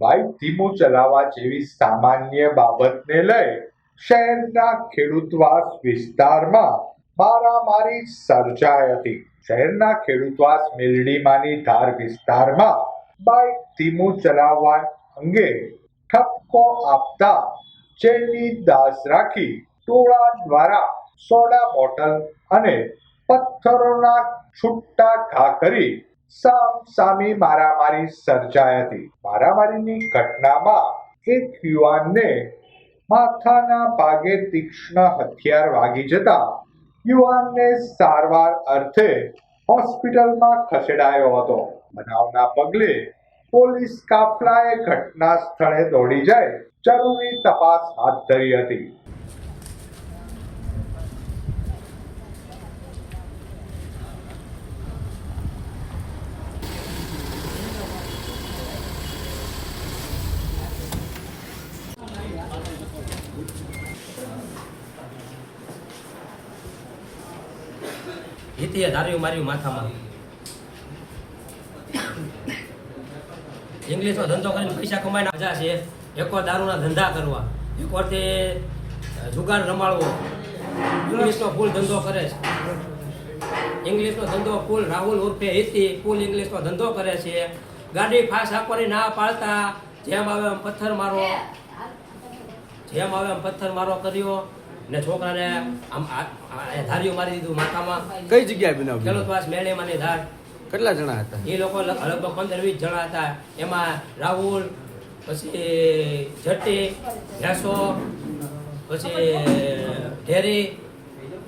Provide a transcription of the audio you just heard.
Bike ધીમું ચલાવવા જેવી સામાન્ય બાબતને લઈ શહેરના ખેડૂતવાસ વિસ્તારમાં મારામારી સર્જાઈ હતી. શહેરના ખેડૂતવાસ મેલડીમાંની ધાર વિસ્તારમાં બાઇક ધીમું ચલાવવા અંગે ઠપકો આપતા ચેલી દાસ રાખી ટોળા દ્વારા સોડા બોટલ અને પથ્થરોના છૂટા ઘા કરી સામ સામી મારામારી સર્જાઈ હતી. મારામારીની ઘટનામાં એક યુવાનને માથાના ભાગે તીક્ષ્ણ હથિયાર વાગી જતા યુવાનને સારવાર અર્થે હોસ્પિટલમાં ખસેડાયો હતો. બનાવના પગલે પોલીસ કાફલાએ ઘટના સ્થળે દોડી જાય જરૂરી તપાસ હાથ ધરી હતી. જીતીએ, ધાર્યું, માર્યું માથામાં. ઇંગ્લિશનો ધંધો કરીને પૈસા કમાઈને મજા છે એકવાર દારૂના ધંધા કરવા. એકવાર તે જુગાર રમાડવો. ઇંગ્લિશનો ફૂલ ધંધો કરે છે. ઇંગ્લિશનો ધંધો ફૂલ રાહુલ ઉર્ફે હિતી ફૂલ ઇંગ્લિશનો ધંધો કરે છે. ગાડી ફાસ આપવાની ના પાડતા. જેમ આવે એમ પથ્થર મારો. જેમ આવે એમ પથ્થર મારો કર્યો. ને છોકરાને આમ આ- આ મારી દીધું માથામાં. કઈ જગ્યાએ બનાવ પાસ મેળે મને ધાર. કેટલા જણા હતા? એ લોકો લગ- લગભગ પંદર વીસ જણા હતા. એમાં રાહુલ પછી જટ્ટી ભેંસો પછી ઢેરી